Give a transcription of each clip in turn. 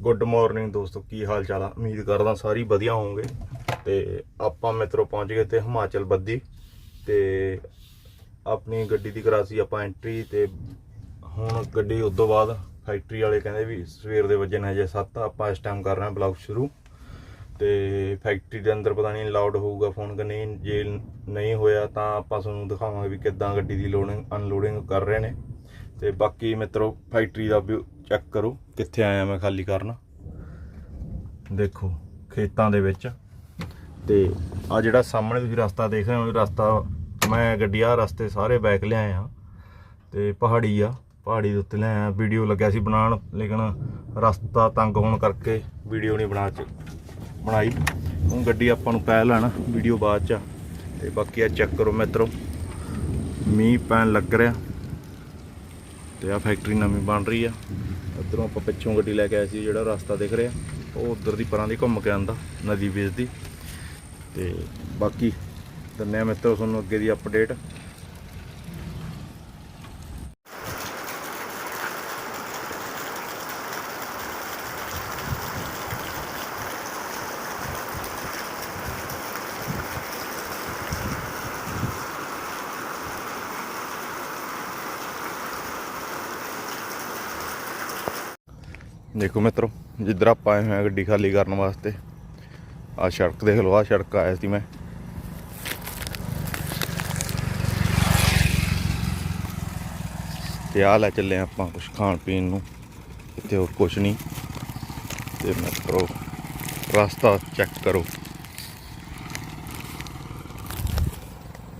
Good morning ਦੋਸਤੋ, ਕੀ ਹਾਲ ਚਾਲ ਆ? ਉਮੀਦ ਕਰਦਾ ਸਾਰੀ ਵਧੀਆ ਹੋਵੋਗੇ। ਤੇ ਆਪਾਂ ਮਿੱਤਰੋ ਪਹੁੰਚ ਗਏ ਤੇ ਹਿਮਾਚਲ ਬੱਦੀ। ਤੇ ਆਪਣੀ ਗੱਡੀ ਦੀ ਕਰਾਸੀ ਆਪਾਂ ਐਂਟਰੀ ਤੇ ਹੁਣ ਗੱਡੀ ਉਦੋਂ ਬਾਅਦ ਫੈਕਟਰੀ ਵਾਲੇ ਕਹਿੰਦੇ ਵੀ ਸਵੇਰ ਦੇ ਵਜੇ ਨੇ ਹਜੇ 7 ਆਪਾਂ ਇਸ ਟਾਈਮ ਕਰ ਰਹੇ ਹਾਂ ਬਲੌਗ ਸ਼ੁਰੂ। ਤੇ ਫੈਕਟਰੀ ਦੇ ਅੰਦਰ ਪਤਾ ਨਹੀਂ ਲਾਊਡ ਹੋਊਗਾ ਫੋਨ ਕਿ ਨਹੀਂ, ਜੇ ਨਹੀਂ ਹੋਇਆ ਤਾਂ ਆਪਾਂ ਤੁਹਾਨੂੰ ਦਿਖਾਵਾਂਗੇ ਵੀ ਕਿੱਦਾਂ ਗੱਡੀ ਦੀ ਲੋਡਿੰਗ ਅਨਲੋਡਿੰਗ ਕਰ ਰਹੇ ਨੇ। ਤੇ ਬਾਕੀ ਮਿੱਤਰੋ ਫੈਕਟਰੀ ਦਾ ਵੀ ਚੈੱਕ ਕਰੋ, ਕਿੱਥੇ ਆਇਆ ਮੈਂ ਖਾਲੀ ਕਰਨ। ਦੇਖੋ, ਖੇਤਾਂ ਦੇ ਵਿੱਚ। ਤੇ ਆ ਜਿਹੜਾ ਸਾਹਮਣੇ ਤੁਸੀਂ ਰਸਤਾ ਦੇਖ ਰਹੇ ਹੋ ਰਸਤਾ ਮੈਂ ਗੱਡੀ ਆ ਰਸਤੇ ਸਾਰੇ ਬੈਕ ਲਿਆਏ ਆ। ਤੇ ਪਹਾੜੀ ਆ, ਪਹਾੜੀ ਦੇ ਉੱਤੇ ਲਿਆਇਆ ਵੀਡੀਓ ਲੱਗਿਆ ਸੀ ਬਣਾਉਣ, ਲੇਕਿਨ ਰਸਤਾ ਤੰਗ ਹੋਣ ਕਰਕੇ ਵੀਡੀਓ ਨਹੀਂ ਬਣਾ ਚ ਬਣਾਈ। ਹੁਣ ਗੱਡੀ ਆਪਾਂ ਨੂੰ ਪੈ ਲੈਣਾ ਵੀਡੀਓ ਬਾਅਦ ਚ। ਆ। ਤੇ ਬਾਕੀ ਆ ਚੈੱਕ ਕਰੋ ਮਿੱਤਰੋ। ਮੀਂਹ ਪੈਣ ਲੱਗ ਰਿਹਾ। ਤੇ ਆ ਫੈਕਟਰੀ ਨਵੀਂ ਬਣ ਰਹੀ ਆ। ਉਧਰੋਂ ਆਪਾਂ ਪਿੱਛੋਂ ਗੱਡੀ ਲੈ ਕੇ ਆਏ ਸੀ, ਜਿਹੜਾ ਰਸਤਾ ਦਿਖ ਰਿਹਾ, ਉਹ ਉਧਰ ਦੀ ਪਰਾਂ ਦੀ ਘੁੰਮ ਕੇ ਆਂਦਾ ਨਦੀ ਵੇਚਦੀ ਤੇ ਬਾਕੀ ਦਿੰਨੇ ਆ ਮਿੱਤਰੋ, ਤੁਹਾਨੂੰ ਅੱਗੇ ਦੀ ਅਪਡੇਟ ਦੇਖੋ ਮਿੱਤਰੋ, ਜਿੱਧਰ ਆਪਾਂ ਆਏ ਹੋਏ ਆ ਗੱਡੀ ਖਾਲੀ ਕਰਨ ਵਾਸਤੇ ਆ ਸੜਕ ਦੇਖ ਲਓ ਆ ਸੜਕ ਆਇਆ ਸੀ ਮੈਂ। ਤੇ ਆ ਲੈ ਚੱਲੇ ਆ ਆਪਾਂ ਕੁਝ ਖਾਣ ਪੀਣ ਨੂੰ, ਇੱਥੇ ਹੋਰ ਕੁਝ ਨਹੀਂ। ਤੇ ਮਿੱਤਰੋ, ਰਸਤਾ ਚੈੱਕ ਕਰੋ।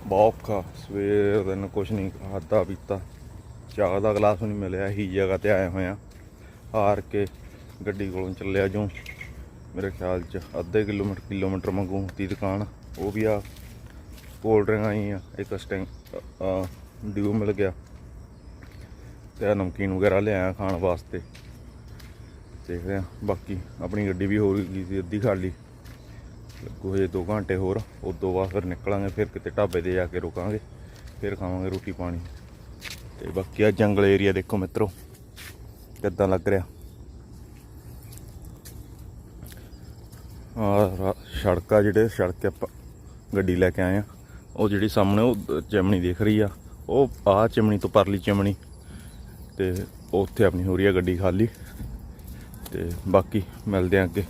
ਬਹੁਤ ਔਖਾ, ਸਵੇਰ ਦਿਨ ਕੁਝ ਨਹੀਂ ਖਾਦਾ ਪੀਤਾ। ਚਾਹ ਦਾ ਗਲਾਸ ਵੀ ਨਹੀਂ ਮਿਲਿਆ ਹੀ ਜਗ੍ਹਾ ਤੇ ਆਏ ਹੋਏ ਆ ਹਾਰ ਕੇ ਗੱਡੀ ਕੋਲੋਂ ਚੱਲਿਆ ਜੋ ਮੇਰੇ ਖਿਆਲ ਚ ਅੱਧੇ ਕਿਲੋਮੀਟਰ ਕਿਲੋਮੀਟਰ ਮੰਗੂ ਦੀ ਦੁਕਾਨ। ਉਹ ਵੀ ਆ ਕੋਲਡ ਡਰਿੰਕ ਆਈ ਆ। ਇੱਕ ਸਟੈਂਗ ਡਿਊ ਮਿਲ ਗਿਆ। ਤੇ ਨਮਕੀਨ ਵਗੈਰਾ ਲਿਆਇਆ ਖਾਣ ਵਾਸਤੇ। ਦੇਖਦੇ ਆ ਬਾਕੀ ਆਪਣੀ ਗੱਡੀ ਵੀ ਹੋਰ ਗਈ ਸੀ ਅੱਧੀ ਖਾਲੀ। ਲੱਗੂ ਹਜੇ 2 ਘੰਟੇ ਹੋਰ। ਉਸ ਤੋਂ ਬਾਅਦ ਫਿਰ ਨਿਕਲਾਂਗੇ, ਫਿਰ ਕਿਤੇ ਢਾਬੇ ਤੇ ਜਾ ਕੇ ਰੁਕਾਂਗੇ। ਫਿਰ ਖਾਵਾਂਗੇ ਰੋਟੀ ਪਾਣੀ। ਤੇ ਬਾਕੀ ਆ ਜੰਗਲ ਏਰੀਆ ਦੇਖੋ ਮਿੱਤਰੋ। ਕਿੱਦਾਂ ਲੱਗ ਰਿਹਾ? ਆ ਸੜਕਾਂ ਜਿਹੜੇ, ਸੜਕ ਤੇ ਆਪਾਂ ਗੱਡੀ ਲੈ ਕੇ ਆਏ ਆ। ਉਹ ਜਿਹੜੀ ਸਾਹਮਣੇ ਉਹ ਚਿਮਣੀ ਦਿਖ ਰਹੀ ਆ। ਉਹ ਆ ਚਿਮਣੀ ਤੋਂ ਪਰਲੀ ਚਿਮਣੀ ਤੇ ਉੱਥੇ ਆਪਣੀ ਹੋ ਰਹੀ ਆ ਗੱਡੀ ਖਾਲੀ। ਤੇ ਬਾਕੀ ਮਿਲਦੇ ਆ ਅੱਗੇ।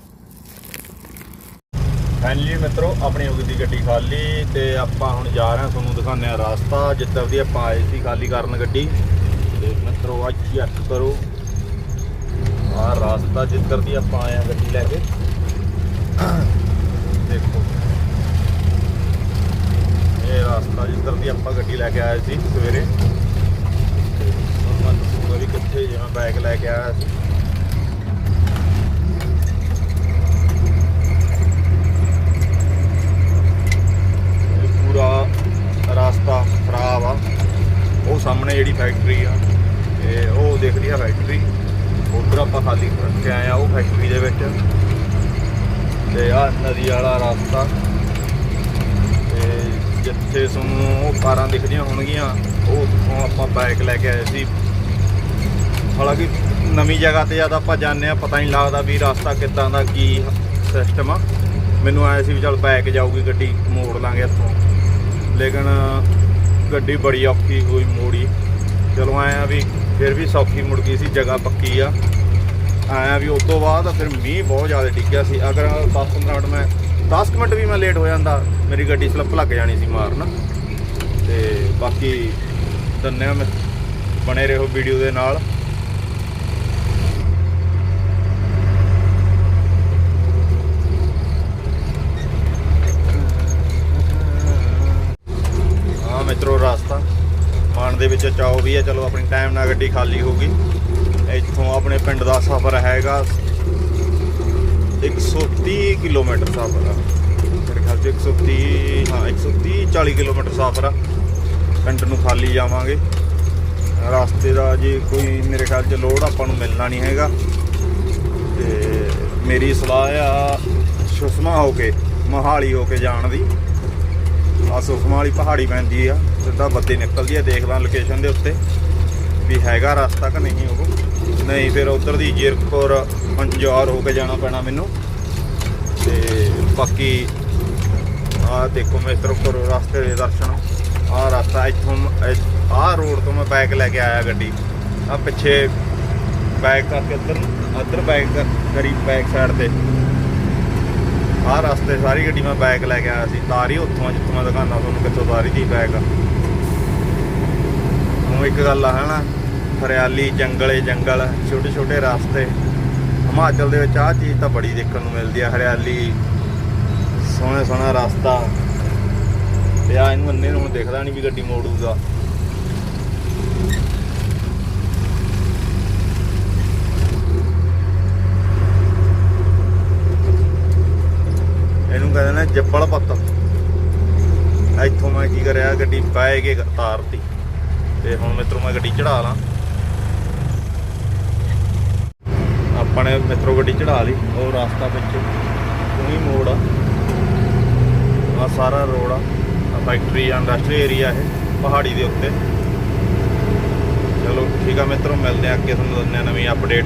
ਫਾਈਨਲੀ ਮਿੱਤਰੋ, ਆਪਣੀ ਹੋ ਗਈ ਸੀ ਗੱਡੀ ਖਾਲੀ ਤੇ ਆਪਾਂ ਹੁਣ ਜਾ ਰਹੇ ਹਾਂ ਤੁਹਾਨੂੰ ਦਿਖਾਉਂਦੇ ਆ ਰਸਤਾ, ਜਿੱਦਾਂ ਦੀ ਆਪਾਂ ਆਏ ਸੀ ਖਾਲੀ ਕਰਨ ਗੱਡੀ। ਤੇ ਮਿੱਤਰੋ, ਅੱਜ ਚੈੱਕ ਕਰੋ। ਆ ਰਸਤਾ ਜਿੱਧਰ ਦੀ ਆਪਾਂ ਆਏ ਆ ਗੱਡੀ ਲੈ ਕੇ। ਦੇਖੋ। ਇਹ ਰਾਸਤਾ ਜਿੱਧਰ ਦੀ ਆਪਾਂ ਗੱਡੀ ਲੈ ਕੇ ਆਏ ਸੀ ਸਵੇਰੇ। ਤੇ ਹੁਣ ਵੀ ਕਿੱਥੇ ਜਿਵੇਂ ਬੈਗ ਲੈ ਕੇ ਆਇਆ ਸੀ ਇਹ ਪੂਰਾ ਰਸਤਾ ਖਰਾਬ ਆ ਉਹ ਸਾਹਮਣੇ ਜਿਹੜੀ ਫੈਕਟਰੀ ਆ ਤੇ ਉਹ ਦਿਖ ਰਹੀ ਆ ਫੈਕਟਰੀ ਉਧਰ ਆਪਾਂ ਖਾਲੀ ਕਰਕੇ ਆਏ ਦੇ ਵਿੱਚ। ਤੇ ਆ ਨਦੀ ਵਾਲਾ ਰਸਤਾ। ਤੇ ਜਿੱਥੇ ਤੁਹਾਨੂੰ ਉਹ ਕਾਰਾਂ ਦਿਖਦੀਆਂ ਹੋਣਗੀਆਂ, ਉਹ ਉੱਥੋਂ ਆਪਾਂ ਬਾਈਕ ਲੈ ਕੇ ਆਏ ਸੀ। ਹਾਲਾਂਕਿ ਨਵੀਂ ਜਗ੍ਹਾ ਤੇ ਜਦ ਆਪਾਂ ਜਾਂਦੇ ਆ ਪਤਾ ਨਹੀਂ ਲੱਗਦਾ ਵੀ ਰਸਤਾ ਕਿੱਦਾਂ ਦਾ ਕੀ ਸਿਸਟਮ ਆ। ਮੈਨੂੰ ਆਇਆ ਸੀ ਵੀ ਚੱਲ ਬਾਈਕ ਜਾਊਗੀ ਗੱਡੀ, ਮੋੜ ਲਾਂਗੇ ਇੱਥੋਂ। ਲੇਕਿਨ ਗੱਡੀ ਬੜੀ ਔਖੀ ਹੋਈ ਮੋੜੀ। ਚਲੋ ਆਇਆ ਵੀ ਫਿਰ ਵੀ ਸੌਖੀ ਮੁੜ ਗਈ ਸੀ, ਜਗ੍ਹਾ ਪੱਕੀ ਆ। ਆਇਆ ਵੀ ਉਸ ਤੋਂ ਬਾਅਦ ਫਿਰ ਮੀਂਹ ਬਹੁਤ ਜ਼ਿਆਦਾ ਡਿੱਗਿਆ ਸੀ। ਅਗਰ 10-15 ਮਿੰਟ ਮੈਂ 10 ਕੁ ਮਿੰਟ ਵੀ ਮੈਂ ਲੇਟ ਹੋ ਜਾਂਦਾ, ਮੇਰੀ ਗੱਡੀ ਸਲਿੱਪ ਲੱਗ ਜਾਣੀ ਸੀ ਮਾਰਨ। ਤੇ ਬਾਕੀ ਧੰਨਿਆ ਮੈਂ ਬਣੇ ਰਹੋ ਵੀਡੀਓ ਦੇ ਨਾਲ। ਹਾਂ ਮਿੱਤਰੋ, ਰਸਤਾ ਮਾਨ ਦੇ ਵਿੱਚ ਚਾਓ ਵੀ ਹੈ। ਚਲੋ, ਆਪਣੀ ਟਾਈਮ ਨਾਲ ਗੱਡੀ ਖਾਲੀ ਹੋ ਗਈ। ਇੱਥੋਂ ਆਪਣੇ ਪਿੰਡ ਦਾ ਸਫ਼ਰ ਹੈਗਾ। 130 ਕਿਲੋਮੀਟਰ ਸਫ਼ਰ ਆ। ਮੇਰੇ ਖਿਆਲ ਚ 130 ਹਾਂ 130 40 ਕਿਲੋਮੀਟਰ ਸਫ਼ਰ ਆ। ਪਿੰਡ ਨੂੰ ਖਾਲੀ ਜਾਵਾਂਗੇ। ਰਸਤੇ ਦਾ ਜੇ ਕੋਈ ਮੇਰੇ ਖਿਆਲ ਚ ਲੋਡ ਆਪਾਂ ਨੂੰ ਮਿਲਣਾ ਨਹੀਂ ਹੈਗਾ। ਤੇ ਮੇਰੀ ਸਲਾਹ ਆ ਸੁਸਮਾ ਹੋ ਕੇ, ਮੋਹਾਲੀ ਹੋ ਕੇ ਜਾਣ ਦੀ। ਆ ਸੁਖਮਾ ਵਾਲੀ ਪਹਾੜੀ ਪੈਂਦੀ ਆ, ਸਿੱਧਾ ਬੱਤੀ ਨਿਕਲਦੀ ਆ, ਦੇਖ ਲਾਂ ਲੋਕੇਸ਼ਨ ਦੇ ਉੱਤੇ। ਵੀ ਹੈਗਾ ਰਸਤਾ ਕਿ ਨਹੀਂ ਉਹ? ਨਹੀਂ, ਫਿਰ ਉਧਰ ਦੀ ਜੀਰਕਪੁਰ ਅੰਜਾਰ ਹੋ ਕੇ ਜਾਣਾ ਪੈਣਾ ਮੈਨੂੰ। ਤੇ ਬਾਕੀ ਆਹ ਦੇਖੋ ਮਿੱਤਰਪੁਰ ਰਸਤੇ ਦੇ ਦਰਸ਼ਨ। ਆਹ ਰਸਤਾ ਇੱਥੋਂ ਆਹ ਰੋਡ ਤੋਂ ਮੈਂ ਬਾਈਕ ਲੈ ਕੇ ਆਇਆ ਗੱਡੀ। ਆ ਪਿੱਛੇ ਬਾਈਕ ਕਰਕੇ ਇੱਧਰ ਨੂੰ, ਇੱਧਰ ਬਾਈਕ ਕਰੀ ਬਾਈਕ ਸਾਈਡ ਤੇ। ਆਹ ਰਸਤੇ ਸਾਰੀ ਗੱਡੀ ਮੈਂ ਬਾਈਕ ਲੈ ਕੇ ਆਇਆ ਸੀ। ਤਾਰੀ ਉੱਥੋਂ ਜਿੱਥੋਂ ਮੈਂ ਦਿਖਾਉਂਦਾ ਤੁਹਾਨੂੰ ਕਿੱਥੋਂ ਤਾਰੀ ਦੀ ਬਾਈਕ ਹੁਣ ਇੱਕ ਗੱਲ ਆ, ਹਨਾ? ਹਰਿਆਲੀ, ਜੰਗਲੇ ਜੰਗਲ ਛੋਟੇ ਛੋਟੇ ਰਸਤੇ। ਹਿਮਾਚਲ ਦੇ ਵਿੱਚ ਆਹ ਚੀਜ਼ ਤਾਂ ਬੜੀ ਦੇਖਣ ਨੂੰ ਮਿਲਦੀ ਆ, ਹਰਿਆਲੀ ਸੋਹਣਾ ਸੋਹਣਾ ਰਸਤਾ। ਤੇ ਆ ਇਹਨੂੰ ਅੰਨੇ ਨੂੰ ਹੁਣ ਦਿਖਦਾ ਨਹੀਂ ਵੀ ਗੱਡੀ ਮੋੜੂਗਾ ਇਹਨੂੰ ਕਹਿੰਦੇ ਨੇ ਜੱਬਲ ਪੱਤ। ਇੱਥੋਂ ਮੈਂ ਕੀ ਕਰਿਆ, ਗੱਡੀ ਪਾਏ ਕੇ ਤਾਰਤੀ। ਤੇ ਹੁਣ ਮਿੱਤਰੋ ਮੈਂ ਗੱਡੀ ਚੜਾ ਲਾਂ। ਆਪਾਂ ਨੇ ਮਿੱਤਰੋ ਗੱਡੀ ਚੜਾ ਲਈ, ਉਹ ਰਸਤਾ ਵਿੱਚ ਉਹੀ ਮੋੜ ਆ। ਆ ਸਾਰਾ ਰੋਡ ਆ ਫੈਕਟਰੀ ਆ ਇੰਡਸਟਰੀ ਏਰੀਆ ਇਹ, ਪਹਾੜੀ ਦੇ ਉੱਤੇ। ਚਲੋ, ਠੀਕ ਆ ਮਿੱਤਰੋ, ਮਿਲਦੇ ਆ ਅੱਗੇ ਤੁਹਾਨੂੰ ਦਿੰਦੇ ਆ ਨਵੀਂ ਅਪਡੇਟ